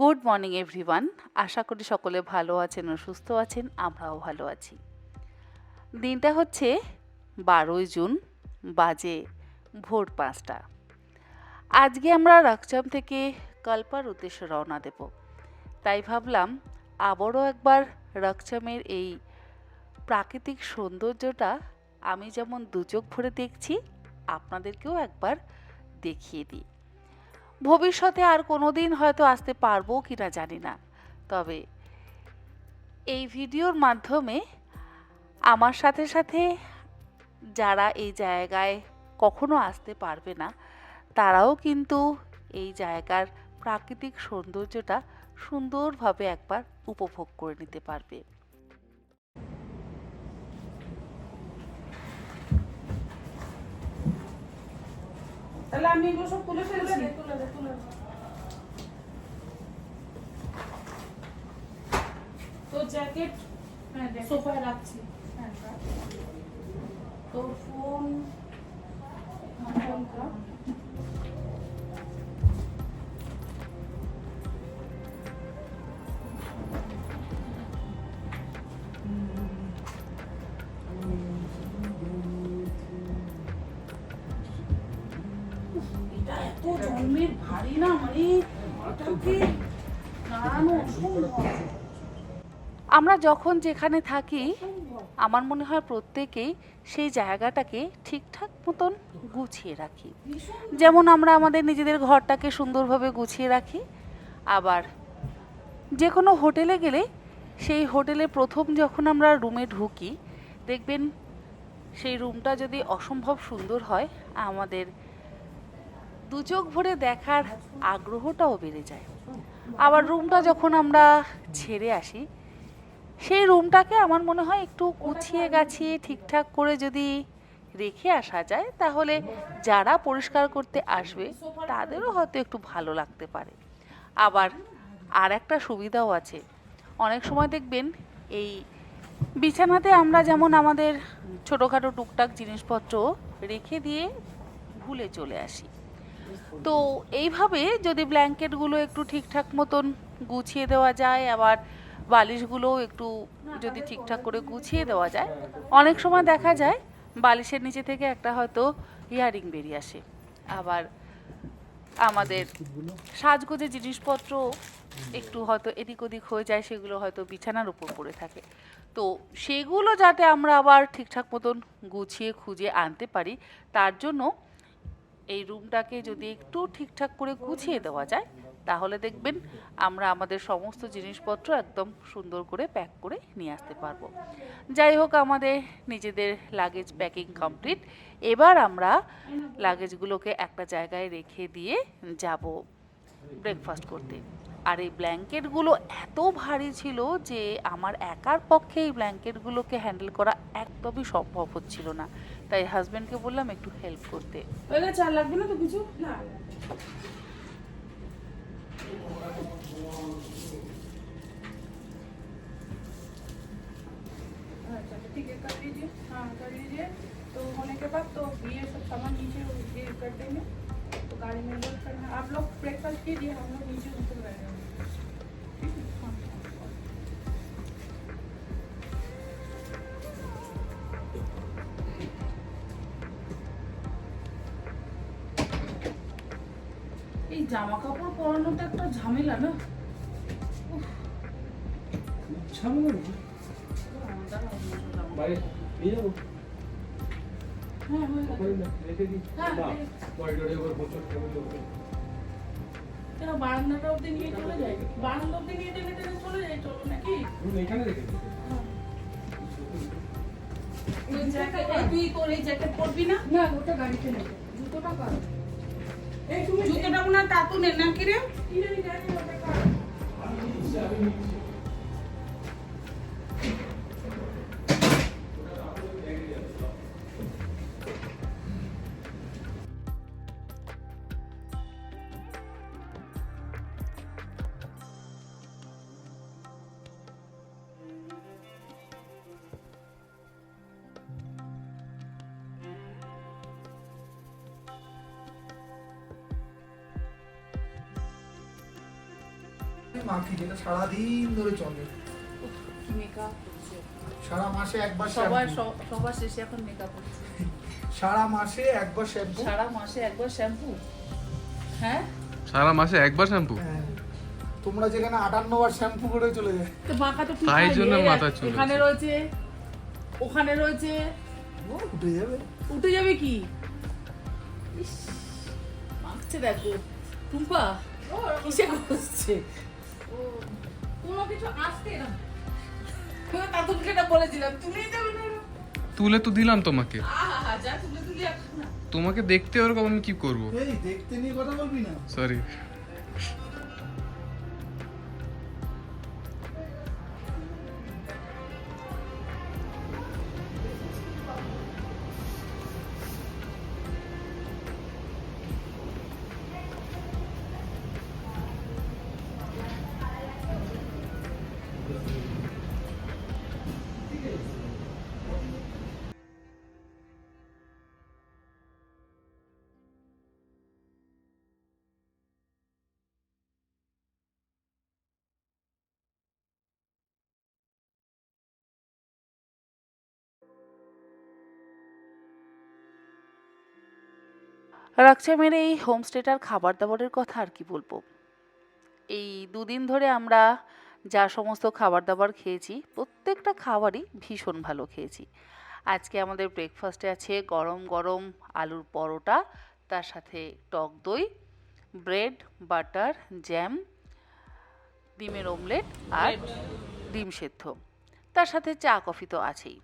Good morning everyone আশা করি সকলে ভালো আছেন ও সুস্থ আছেন, আমরাও ভালো আছি। দিনটা হচ্ছে বারোই জুন, বাজে ভোর পাঁচটা। আজকে আমরা রাকচাম থেকে কল্পার উদ্দেশ্যে রওনা দেব। তাই ভাবলাম আবারও একবার রাকচামের এই প্রাকৃতিক সৌন্দর্যটা আমি যেমন দুচোখ ভরে দেখছি, আপনাদেরকেও একবার দেখিয়ে দিই। ভবিষ্যতে আর কোনো দিন হয়তো আসতে পারব কি না জানি না। তবে এই ভিডিওর মাধ্যমে আমার সাথে সাথে যারা এই জায়গায় কখনো আসতে পারবে না, তারাও কিন্তু এই জায়গার প্রাকৃতিক সৌন্দর্যটা সুন্দরভাবে একবার উপভোগ করে নিতে পারবে। তাহলে আমি এগুলো সব তুলে ফেলছি তো জ্যাকেট সোফায় রাখছি। তো ফোন ফোনটা ভারী না মানে অসম্ভব। আমরা যখন যেখানে থাকি, আমার মনে হয় প্রত্যেকেই সেই জায়গাটাকে ঠিকঠাক মতন গুছিয়ে রাখি। যেমন আমরা আমাদের নিজেদের ঘরটাকে সুন্দরভাবে গুছিয়ে রাখি, আবার যে কোনো হোটেলে গেলে সেই হোটেলে প্রথম যখন আমরা রুমে ঢুকি, দেখবেন সেই রুমটা যদি অসম্ভব সুন্দর হয়, আমাদের দু চোখ ভরে দেখার আগ্রহটাও বেড়ে যায়। আবার রুমটা যখন আমরা ছেড়ে আসি, সেই রুমটাকে আমার মনে হয় একটু গুছিয়ে গাছিয়ে ঠিকঠাক করে যদি রেখে আসা যায়, তাহলে যারা পরিষ্কার করতে আসবে, তাদেরও হয়তো একটু ভালো লাগতে পারে। আবার আর একটা সুবিধাও আছে। অনেক সময় দেখবেন, এই বিছানাতে আমরা যেমন আমাদের ছোটোখাটো টুকটাক জিনিসপত্র রেখে দিয়ে ভুলে চলে আসি। তো এইভাবে যদি ব্ল্যাঙ্কেটগুলো একটু ঠিকঠাক মতন গুছিয়ে দেওয়া যায়, আবার বালিশগুলোও একটু যদি ঠিকঠাক করে গুছিয়ে দেওয়া যায়, অনেক সময় দেখা যায় বালিশের নিচে থেকে একটা হয়তো ইয়ারিং বেরিয়ে আসে। আবার আমাদের সাজগোজে জিনিসপত্র একটু হয়তো এদিক ওদিক হয়ে যায়, সেগুলো হয়তো বিছানার উপর পড়ে থাকে। তো সেগুলো যাতে আমরা আবার ঠিকঠাক মতন গুছিয়ে খুঁজে আনতে পারি, তার জন্য এই রুমটাকে যদি একটু ঠিকঠাক করে গুছিয়ে দেওয়া যায়, তাহলে দেখবেন আমরা আমাদের সমস্ত জিনিসপত্র একদম সুন্দর করে প্যাক করে নিয়ে আসতে পারব। যাই হোক, আমাদের নিজেদের লাগেজ প্যাকিং কমপ্লিট এবার আমরা লাগেজগুলোকে একটা জায়গায় রেখে দিয়ে যাব ব্রেকফাস্ট করতে। আর এই ব্ল্যাঙ্কেটগুলো এত ভারী ছিল যে আমার একার পক্ষে এই ব্ল্যাঙ্কেটগুলোকে হ্যান্ডেল করা একদমই সম্ভব হচ্ছিল না তাই হাজব্যান্ডকে বললাম একটু হেল্প করতে হয়ে গেছে আর লাগবে না তো কিছু না अच्छा ठीक है कर लीजिए हाँ कर लीजिए तो होने के बाद तो ये सब सामान नीचे ये कर देंगे तो गाड़ी में लोड करना आप लोग ब्रेकफास्ट कीजिए हम लोग नीचे उतर रहे हैं ठीक है हाँ এই জামা কাপড় পরানোটা একটা ঝামেলা না ঝামেলা নেই। বাইরে নিয়ে যাবো বারান্দাটা অব্দি নিয়ে চলে যাই বারান্দা অব্দি নিয়ে টেনে টেনে চলে যাই চলো নাকি? এখানে রেখে তুই জ্যাকেট তুই তোর এই জ্যাকেট পরবি না? না ওটা গাড়িতে নেবে। জুতোটা তুমি জুতোটা মনে হয় তাতুনের নাকি রে? কি জানি দিয়ে মাখি যেটা সারাদিন ধরে চলে। কি মেকআপ সারা মাসে একবার সবার শ্যাম্পু সবার শেষে এখন মেকআপ হচ্ছে সারা মাসে একবার শ্যাম্পু সারা মাসে একবার শ্যাম্পু হ্যাঁ? সারা মাসে একবার শ্যাম্পু হ্যাঁ। তোমরা যেখানে আটান্ন বার শ্যাম্পু করে চলে যায় তো বাঁকা তো তাই জন্য মাথা চুল এখানে রয়েছে ওখানে রয়েছে। ও, উঠে যাবে। উঠে যাবে কি? ইস, মাখছে দেখো। টুম্পা কিসে করছে কোনো কিছু আসতে না। তুলে তো দিলাম তোমাকে। তোমাকে দেখতে ওরকম আমি কি করব? দেখতে নিয়ে কথা বলবি না? সরি রাকচামের এই হোমস্টেটার খাবার দাবারের কথা আর কি বলব? এই দুদিন ধরে আমরা যা সমস্ত খাবার দাবার খেয়েছি প্রত্যেকটা খাবারই ভীষণ ভালো খেয়েছি। আজকে আমাদের ব্রেকফাস্টে আছে গরম গরম আলুর পরোটা তার সাথে টক দই ব্রেড বাটার জ্যাম ডিমের অমলেট আর ডিম সেদ্ধ। তার সাথে চা কফি তো আছেই।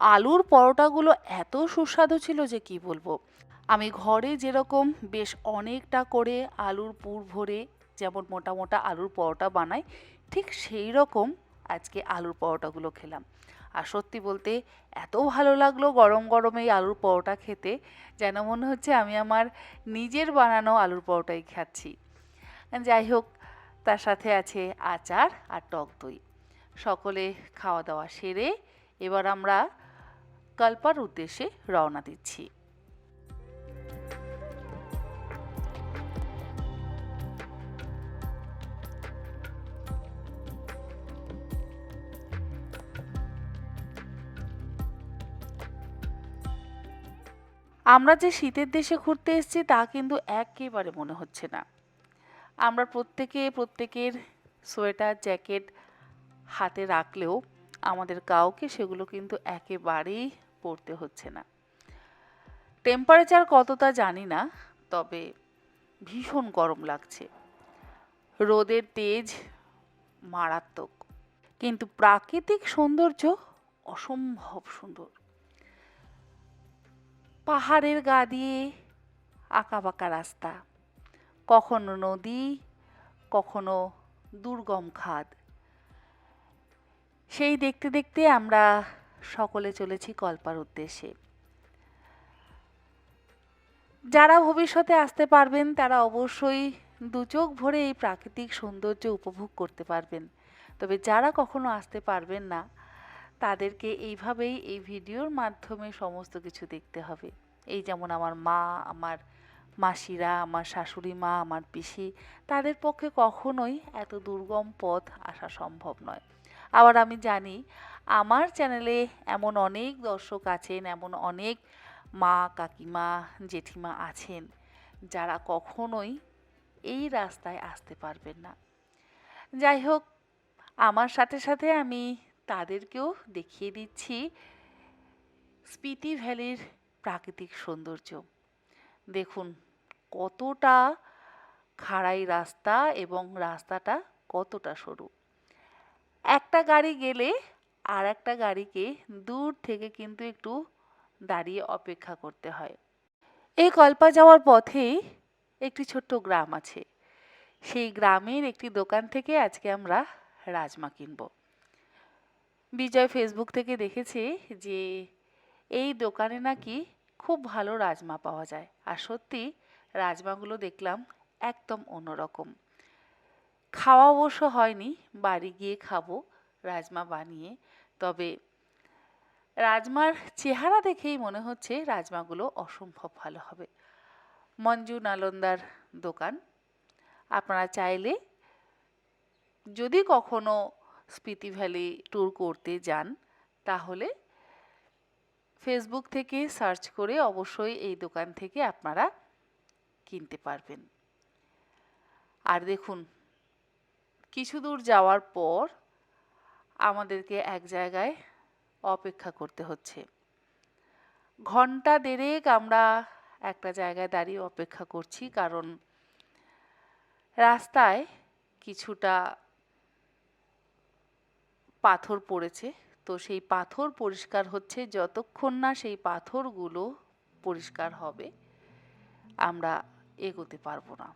আলুর পরোটাগুলো এত সুস্বাদু ছিল যে কি বলব? আমি ঘরে যেরকম বেশ অনেকটা করে আলুর পুর ভরে যেমন মোটা মোটা আলুর পরোটা বানাই, ঠিক সেই রকম আজকে আলুর পরোটাগুলো খেলাম। আর সত্যি বলতে এত ভালো লাগল গরম গরম এই আলুর পরোটা খেতে, যেন মনে হচ্ছে আমি আমার নিজের বানানো আলুর পরোটাই খাচ্ছি। যাই হোক, তার সাথে আছে আচার আর টক দই। সকলে খাওয়া দাওয়া সেরে এবার আমরা কল্পার উদ্দেশ্যে রওনা দিচ্ছি। আমরা যে শীতের দেশে ঘুরতে এসেছি তা কিন্তু একেবারে মনে হচ্ছে না। আমরা প্রত্যেকে প্রত্যেকের সোয়েটার, জ্যাকেট হাতে রাখলেও আমাদের কাউকে সেগুলো কিন্তু একেবারেই পরতে হচ্ছে না। টেম্পারেচার কতটা জানি না, তবে ভীষণ গরম লাগছে। রোদের তেজ মারাত্মক। কিন্তু প্রাকৃতিক সৌন্দর্য অসম্ভব সুন্দর। পাহাড়ের গা দিয়ে আঁকা আঁকাবাঁকা রাস্তা। কখনো নদী, কখনো দুর্গম খাদ। সেই দেখতে দেখতে আমরা সকলে চলেছি কল্পার উদ্দেশ্যে। যারা ভবিষ্যতে আসতে পারবেন, তারা অবশ্যই দু চোখ ভরে এই প্রাকৃতিক সৌন্দর্য উপভোগ করতে পারবেন। তবে যারা কখনো আসতে পারবেন না, তাদেরকে এইভাবেই এই ভিডিওর মাধ্যমে সমস্ত কিছু দেখতে হবে। এই যেমন আমার মা, আমার মাসিরা, আমার শাশুড়ি মা, আমার পিসি, তাদের পক্ষে কখনোই এত দুর্গম পথ আসা সম্ভব নয়। আবার আমি জানি, আমার চ্যানেলে এমন অনেক দর্শক আছেন, এমন অনেক মা, কাকিমা, জেঠিমা আছেন, যারা কখনোই এই রাস্তায় আসতে পারবেন না। যাই হোক, আমার সাথে সাথে আমি তাদেরকেও দেখিয়ে দিচ্ছি, স্পিতি ভ্যালির প্রাকৃতিক সৌন্দর্য। দেখুন, কতটা খাড়াই রাস্তা এবং রাস্তাটা কতটা সরু। একটা গাড়ি গেলে আর একটা গাড়িকে দূর থেকে কিন্তু একটু দাঁড়িয়ে অপেক্ষা করতে হয়। এই কল্পা যাওয়ার পথেই একটি ছোট্ট গ্রাম আছে। সেই গ্রামের একটি দোকান থেকে আজকে আমরা রাজমা কিনবো। বিজয় ফেসবুক থেকে দেখেছে যে এই দোকানে নাকি খুব ভালো রাজমা পাওয়া যায়। আর সত্যি, রাজমাগুলো দেখলাম একদম অন্যরকম। খাওয়া অবশ্য হয়নি, বাড়ি গিয়ে খাব, রাজমা বানিয়ে। তবে রাজমার চেহারা দেখেই মনে হচ্ছে রাজমাগুলো অসম্ভব ভালো হবে। মঞ্জু নালন্দার দোকান। আপনারা চাইলে যদি কখনো স্পিতি ভ্যালি ট্যুর করতে যান, তাহলে ফেসবুক থেকে সার্চ করে অবশ্যই এই দোকান থেকে আপনারা কিনতে পারবেন। আর দেখুন, কিছু দূর যাওয়ার পর আমাদেরকে এক জায়গায় অপেক্ষা করতে হচ্ছে। ঘণ্টা দেড়েক আমরা একটা জায়গায় দাঁড়িয়ে অপেক্ষা করছি, কারণ রাস্তায় কিছুটা পাথর পড়েছে। তো সেই পাথর পরিষ্কার হচ্ছে যতক্ষণ না সেই পাথরগুলো পরিষ্কার হবে, আমরা এগোতে পারব না।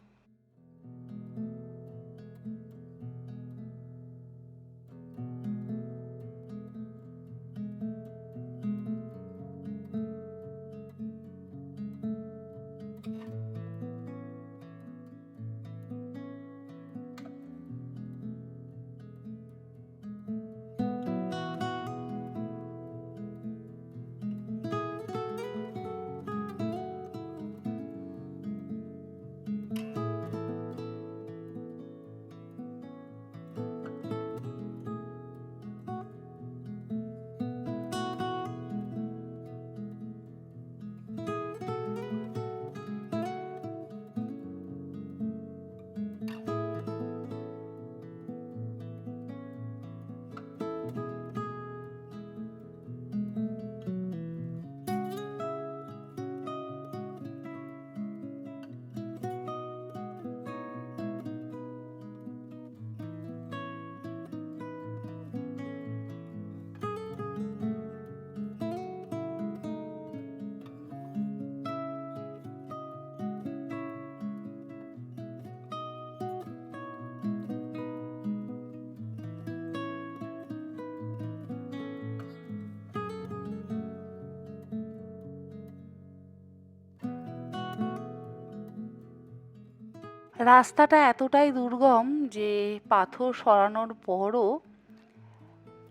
রাস্তাটা এতটাই দুর্গম যে পাথর সরানোর পরও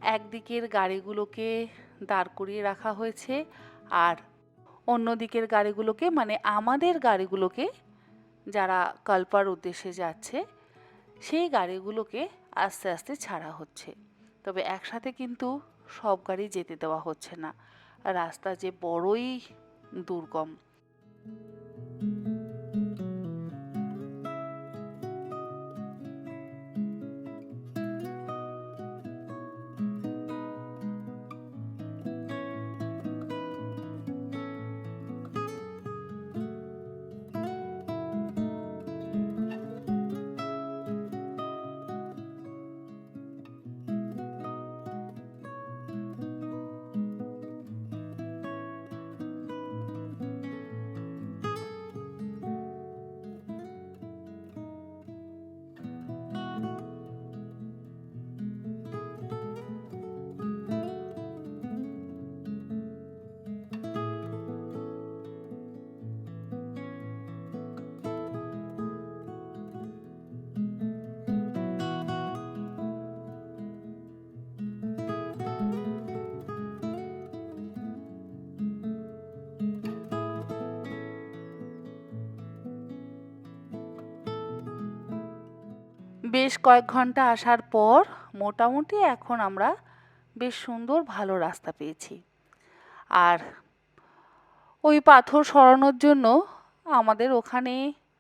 একদিকের গাড়িগুলোকে দাঁড় করিয়ে রাখা হয়েছে আর অন্য দিকের গাড়িগুলোকে মানে আমাদের গাড়িগুলোকে যারা কল্পার উদ্দেশ্যে যাচ্ছে, সেই গাড়িগুলোকে আস্তে আস্তে ছাড়া হচ্ছে। তবে একসাথে কিন্তু সব গাড়ি যেতে দেওয়া হচ্ছে না। রাস্তা যে বড়ই দুর্গম। বেশ কয়েক ঘণ্টা আসার পর মোটামুটি এখন আমরা বেশ সুন্দর ভালো রাস্তা পেয়েছি। আর ওই পাথর সরানোর জন্য আমাদের ওখানে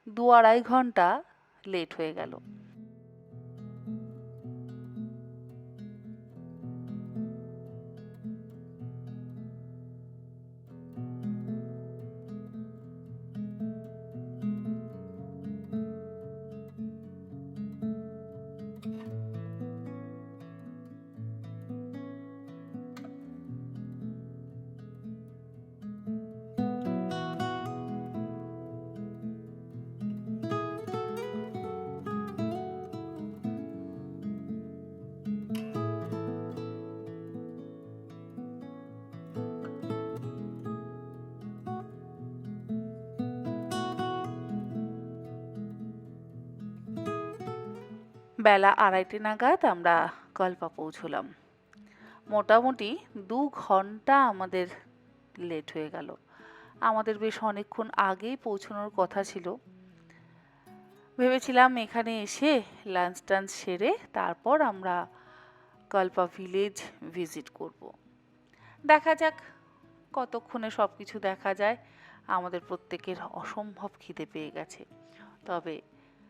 দু আড়াই ঘণ্টা লেট হয়ে গেল। বেলা আড়াইটে নাগাদ আমরা কল্পা পৌঁছলাম। মোটামুটি দু ঘণ্টা আমাদের লেট হয়ে গেল। আমাদের বেশ অনেকক্ষণ আগেই পৌঁছানোর কথা ছিল। ভেবেছিলাম এখানে এসে লাঞ্চ টাঞ্চ সেরে তারপর আমরা কল্পা ভিলেজ ভিজিট করব। দেখা যাক, কতক্ষণে সব কিছু দেখা যায়। আমাদের প্রত্যেকের অসম্ভব খিদে পেয়ে গেছে। তবে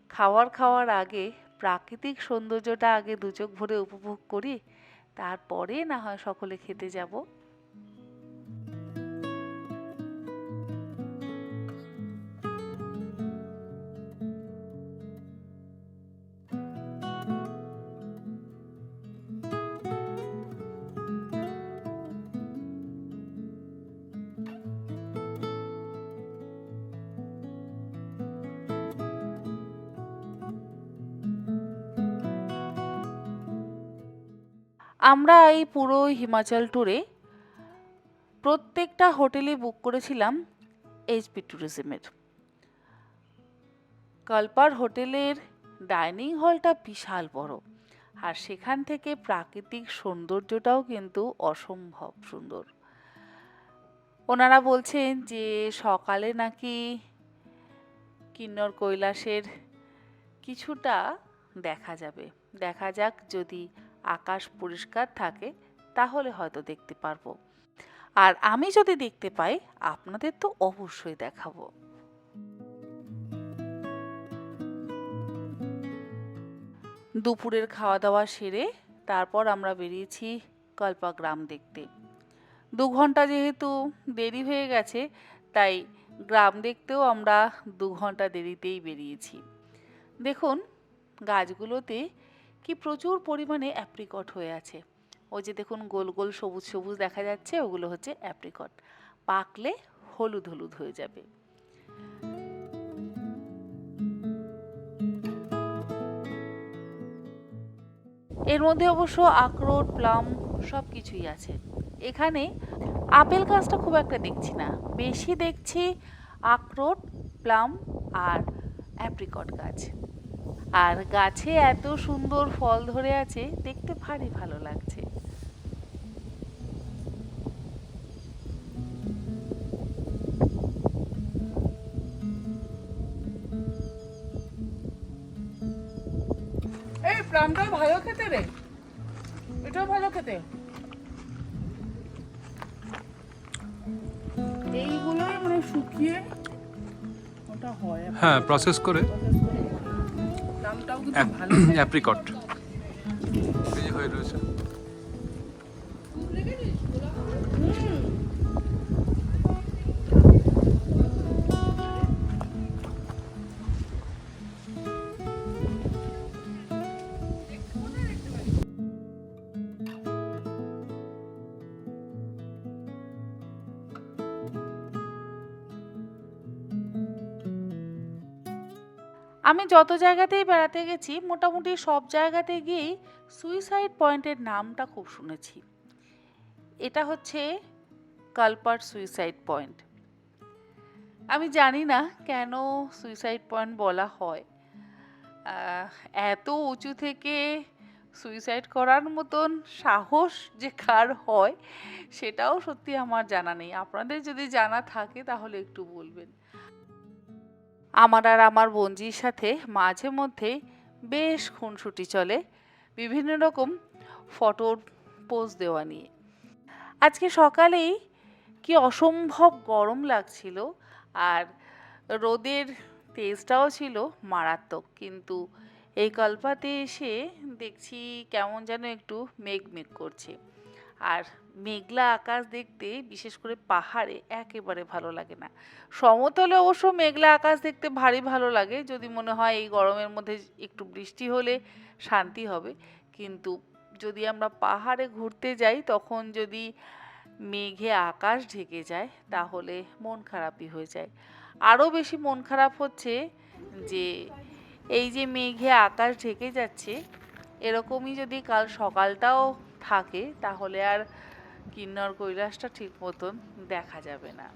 খাওয়ার খাওয়ার আগে প্রাকৃতিক সৌন্দর্যটা আগে দু চোখ ভরে উপভোগ করি তারপরে না হয় সকলে খেতে যাব। আমরা এই পুরো হিমাচল ট্যুরে প্রত্যেকটা হোটেলে বুক করেছিলাম এইচপি ট্যুরিজমের কল্পার হোটেলের ডাইনিং হলটা বিশাল বড় আর সেখান থেকে প্রাকৃতিক সৌন্দর্যটাও কিন্তু অসম্ভব সুন্দর। ওনারা বলছেন যে সকালে নাকি কিন্নর কৈলাসের কিছুটা দেখা যাবে। দেখা যাক যদি আকাশ পরিষ্কার থাকে, তাহলে হয়তো দেখতে পারব। আর আমি যদি দেখতে পাই, আপনাদের তো অবশ্যই দেখাবো। দুপুরের খাওয়া দাওয়া সেরে তারপর আমরা বেরিয়েছি কল্পা গ্রাম দেখতে। দু ঘণ্টা যেহেতু দেরি হয়ে গেছে, তাই গ্রাম দেখতেও আমরা দু ঘণ্টা দেরিতেই বেরিয়েছি। দেখুন, গাছগুলোতে কি প্রচুর পরিমাণে অ্যাপ্রিকট হয়ে আছে। ওই যে দেখুন গোল গোল সবুজ সবুজ দেখা যাচ্ছে, ওগুলো হচ্ছে অ্যাপ্রিকট পাকলে হলুদ হলুদ হয়ে যাবে। এর মধ্যে অবশ্য আখরোট প্লাম সব কিছুই আছে। এখানে আপেল গাছটা খুব একটা দেখছি না। বেশি দেখছি আখরোট প্লাম আর অ্যাপ্রিকট গাছ। আর গাছে এত সুন্দর ফল ধরে আছে দেখতে ভারী ভালো লাগছে। এই প্লামটাও ভালো খেতে রে। এটাও ভালো খেতে। এইগুলোই মানে শুকিয়ে ওটা হয়। হ্যাঁ প্রসেস করে। প্লামটাও কিন্তু ভালো। অ্যাপ্রিকট। এই যে হয়ে রয়েছে। যত জায়গাতেই বেড়াতে গেছি, মোটামুটি সব জায়গাতে গিয়েই সুইসাইড পয়েন্টের নামটা খুব শুনেছি। এটা হচ্ছে কালপার সুইসাইড পয়েন্ট আমি জানি না কেন সুইসাইড পয়েন্ট বলা হয়। এত উঁচু থেকে সুইসাইড করার মতন সাহস যে কার হয়, সেটাও সত্যি আমার জানা নেই। আপনাদের যদি জানা থাকে, তাহলে একটু বলবেন। আমার আর আমার বঞ্জির সাথে মাঝে মধ্যে বেশ খুনসুটি চলে। বিভিন্ন রকম ফটোর পোজ দেওয়া নিয়ে। আজকে সকালেই কি অসম্ভব গরম লাগছিল আর রোদের তেজটাও ছিল মারাত্মক। কিন্তু এই কল্পাতে এসে দেখছি কেমন যেন একটু মেঘ মেঘ করছে। আর মেঘলা আকাশ দেখতে, বিশেষ করে পাহাড়ে, একেবারে ভালো লাগে না। সমতলে অবশ্য মেঘলা আকাশ দেখতে ভারী ভালো লাগে। যদি মনে হয় এই গরমের মধ্যে একটু বৃষ্টি হলে শান্তি হবে। কিন্তু যদি আমরা পাহাড়ে ঘুরতে যাই, তখন যদি মেঘে আকাশ ঢেকে যায়, তাহলে মন খারাপই হয়ে যায়। আরও বেশি মন খারাপ হচ্ছে যে, এই যে মেঘে আকাশ ঢেকে যাচ্ছে, এরকমই যদি কাল সকালটাও থাকে, তাহলে আর কিন্নর কৈলাসটা ঠিক মতন দেখা যাবে না।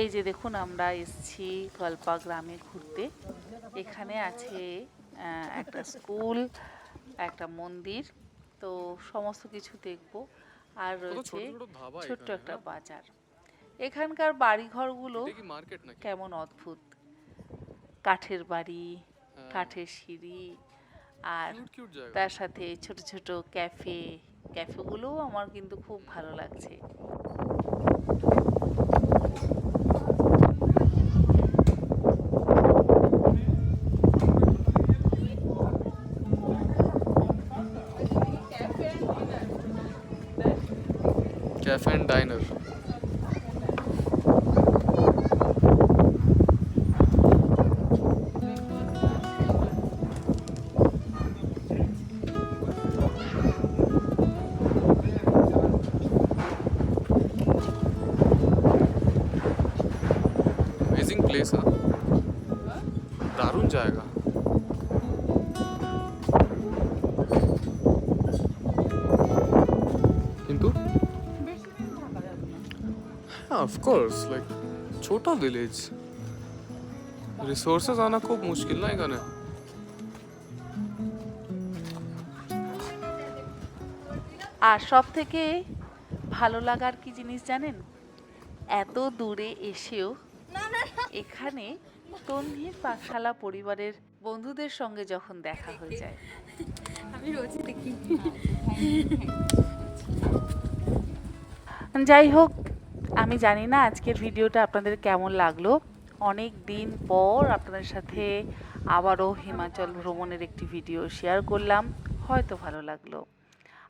এই যে দেখুন আমরা এসছি গল্পা গ্রামে ঘুরতে। এখানে আছে একটা স্কুল একটা মন্দির তো সমস্ত কিছু দেখব। আর রয়েছে ছোট্ট একটা বাজার। এখানকার বাড়িঘরগুলো কেমন অদ্ভুত। কাঠের বাড়ি কাঠের সিঁড়ি আর তার সাথে ছোট ছোট ক্যাফে। ক্যাফেগুলোও আমার কিন্তু খুব ভালো লাগছে। অফকোর্স লাইক ছোট ভিলেজ রিসোর্সেস আনা খুব মুশকিল না এখানে আর সব থেকে ভালো লাগার কি জিনিস জানেন? এত দূরে এসেও এখানে তন্নির পাঠশালা পরিবারের বন্ধুদের সঙ্গে যখন দেখা হয়ে যায়। আমি রোজই দেখি। যাই হোক আমি জানি না আজকের ভিডিওটা আপনাদের কেমন লাগল। অনেক দিন পর আপনাদের সাথে আবারও হিমাচল ভ্রমণের একটি ভিডিও শেয়ার করলাম। হয়তো ভালো লাগল।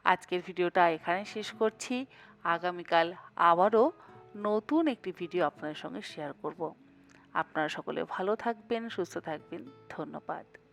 আজকের ভিডিওটা এখানে শেষ করছি। আগামীকাল আবারও নতুন একটি ভিডিও আপনাদের সঙ্গে শেয়ার করব। আপনারা সকলে ভালো থাকবেন, সুস্থ থাকবেন। ধন্যবাদ।